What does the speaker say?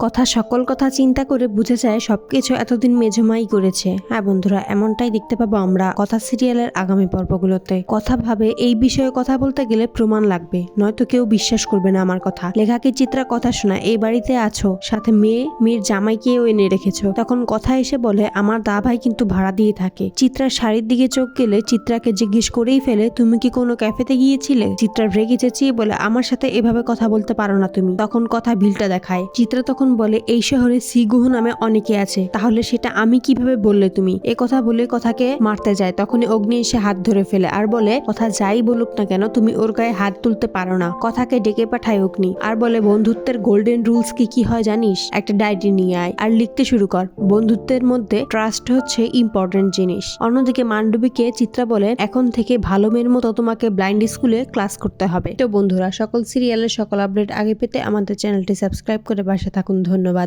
কথা সকল কথা চিন্তা করে বুঝে যায় সবকিছু এতদিন মেঝমাই করেছে। হ্যাঁ বন্ধুরা, এমনটাই দেখতে পাবো আমরা কথা সিরিয়ালের আগামী পর্বগুলোতে। কথা ভাবে, এই বিষয়ে কথা বলতে গেলে প্রমাণ লাগবে। নয়তো কেউ বিশ্বাস করবে না আমার কথা। লেখাকে চিত্রা কথা শোনা এই বাড়িতে আছো? সাথে মেয়ে, মেয়ের জামাইকেও এনে রেখেছো? তখন কথা এসে বলে, আমার দা ভাই কিন্তু ভাড়া দিয়ে থাকে। চিত্রার শাড়ির দিকে চোখ গেলে চিত্রাকে জিজ্ঞেস করেই ফেলে, তুমি কি কোনো ক্যাফেতে গিয়েছিলে? চিত্রা রেগে চেঁচিয়ে বলে, আমার সাথে এভাবে কথা বলতে পারো না তুমি। তখন কথা ভিলটা দেখায়। চিত্রা তখন বলে, এই শহরে সিগুহ নামে অনেকে আছে, তাহলে সেটা আমি কীভাবে বললে তুমি? এ কথা বলে কথাকে মারতে যায়। তখনই অগ্নি এসে হাত ধরে ফেলে আর বলে, কথা যাই বলুক না কেন, তুমি ওর গায়ে হাত তুলতে পারো না। কথাকে ডেকে পাঠায় অগ্নি। আর বলে, বন্ধুত্বের গোল্ডেন রুলস কি কি হয় জানিস? একটা ডায়েরি নিয়ে আয় আর লিখতে শুরু কর। বন্ধুত্বের মধ্যে ট্রাস্ট হচ্ছে ইম্পর্টেন্ট জিনিস। অন্যদিকে মান্ডবীকে চিত্রা বলে, এখন থেকে ভালো মেয়ের মতো তোমাকে ব্লাইন্ড স্কুলে ক্লাস করতে হবে। তো বন্ধুরা, সকল সিরিয়ালের সকল আপডেট আগে পেতে আমাদের চ্যানেলটি সাবস্ক্রাইব করে পাশে থাকুন। ধন্যবাদ।